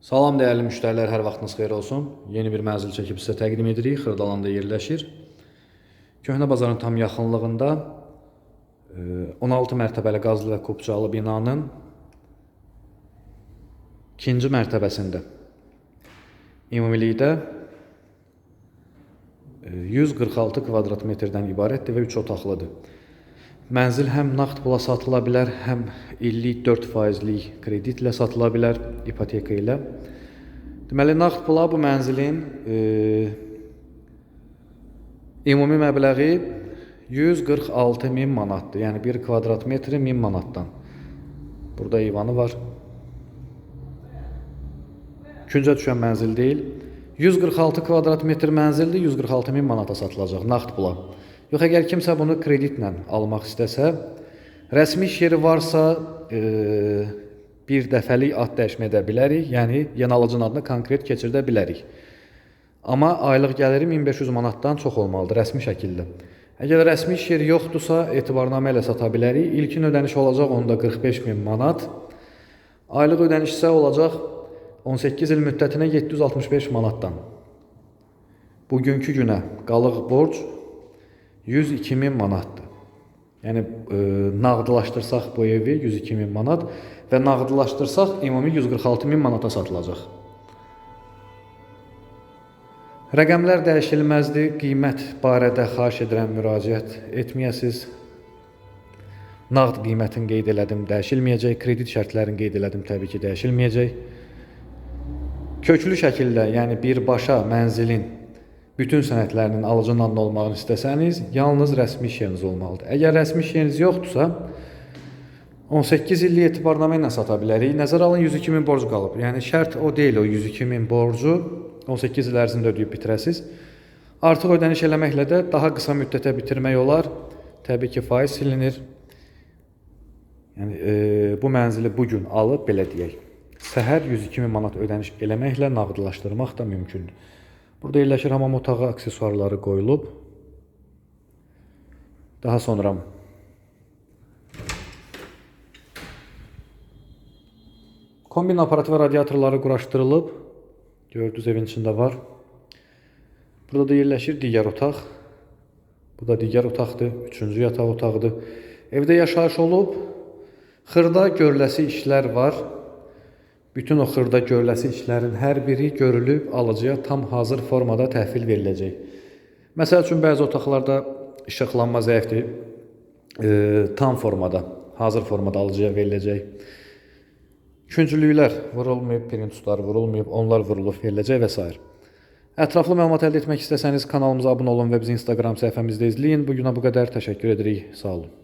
Salam dəyərli müştərilər, hər vaxtınız xeyir olsun. Yeni bir mənzil çəkib sizə təqdim edirik. Xırdalanda yerləşir. Köhnə bazarın tam yaxınlığında e, 16 mərtəbəli qazlı və kubcalı binanın ikinci mərtəbəsində ümumilikdə e, 146 kvadrat metrdən ibarətdir və 3 otaqlıdır. Mənzil həm nağd pula satıla bilər, həm illik 4%lik kreditlə satıla bilər, ipoteka ilə. Deməli, nağd pula bu mənzilin e, ümumi məbləği 146 min manatdır. Yəni 1 kvadrat metri 1000 manatdan. Burada eyvanı var. Küncə düşən mənzil deyil. 146 kvadrat metr mənzildir, 146 min manata satılacaq nağd pula. Yox, əgər kimsə bunu kreditlə almaq istəsə, rəsmi iş yeri varsa, e, bir dəfəlik ad dəyişmə edə bilərik. Yəni yeni alıcının adını konkret keçirdə bilərik. Amma aylıq gəliri 1500 manatdan çox olmalıdır rəsmi şəkildə. Əgər rəsmi iş yeri yoxdursa, etibarnamə ilə sata bilərik. İlkin ödəniş olacaq onda 45 min manat. Aylıq ödəniş isə olacaq 18 il müddətinə 765 manatdan. Bugünkü günə qalıq borc 102 min manatdır. Yəni e, nağdlaşdırsaq bu evi 102 min manat və nağdlaşdırsaq ümumi 146 min manata satılacaq. Rəqəmlər dəyişilməzdir. Qiymət barədə xahiş edirəm müraciət etməyəsiz. Nağd qiymətin qeyd elədim, dəyişilməyəcək. Kredit şərtlərini qeyd elədim, təbii ki, dəyişilməyəcək. Köklü şəkildə, yəni birbaşa mənzilin bütün sənədlərinin alıcının adına olmağını istəsəniz, yalnız rəsmi iş yeriniz olmalıdır. Əgər rəsmi iş yeriniz yoxdursa, 18 illik etibarnamə ilə sata bilərik. Nəzərə alın 102 min borc qalıb. Yəni şərt o deyil o 102 min borcu 18 il ərzində ödəyib bitirəsiz. Artıq ödəniş eləməklə də daha qısa müddətə bitirmək olar. Təbii ki, faiz silinir. Yəni e, bu mənzili bu gün alıb belə deyək. Səhər 102 min manat ödəniş eləməklə nağdlaşdırmaq da mümkündür. Burada yerləşir hamam otağı aksesuarları qoyulub. Daha sonra kombin aparatı və radiatorları quraşdırılıb. Gördüyünüz evin içində var. Burada da yerləşir digər otaq. Bu da digər otaqdır. Üçüncü yataq otağıdır. Evdə yaşayış olub. Xırda görüləsi işlər var. Bütün o xırda görüləsi işlərin hər biri görülüb alıcıya tam hazır formada təhvil veriləcək. Məsəl üçün bəzi otaqlarda işıqlanma zəifdir. E, tam formada, hazır formada alıcıya veriləcək. Künclüklər vurulmayıb, printuslar vurulmayıb, onlar vurulub veriləcək və s. Ətraflı məlumat əldə etmək istəsəniz kanalımıza abunə olun və bizi Instagram səhifəmizdə izləyin. Bu günə bu qədər təşəkkür edirik. Sağ olun.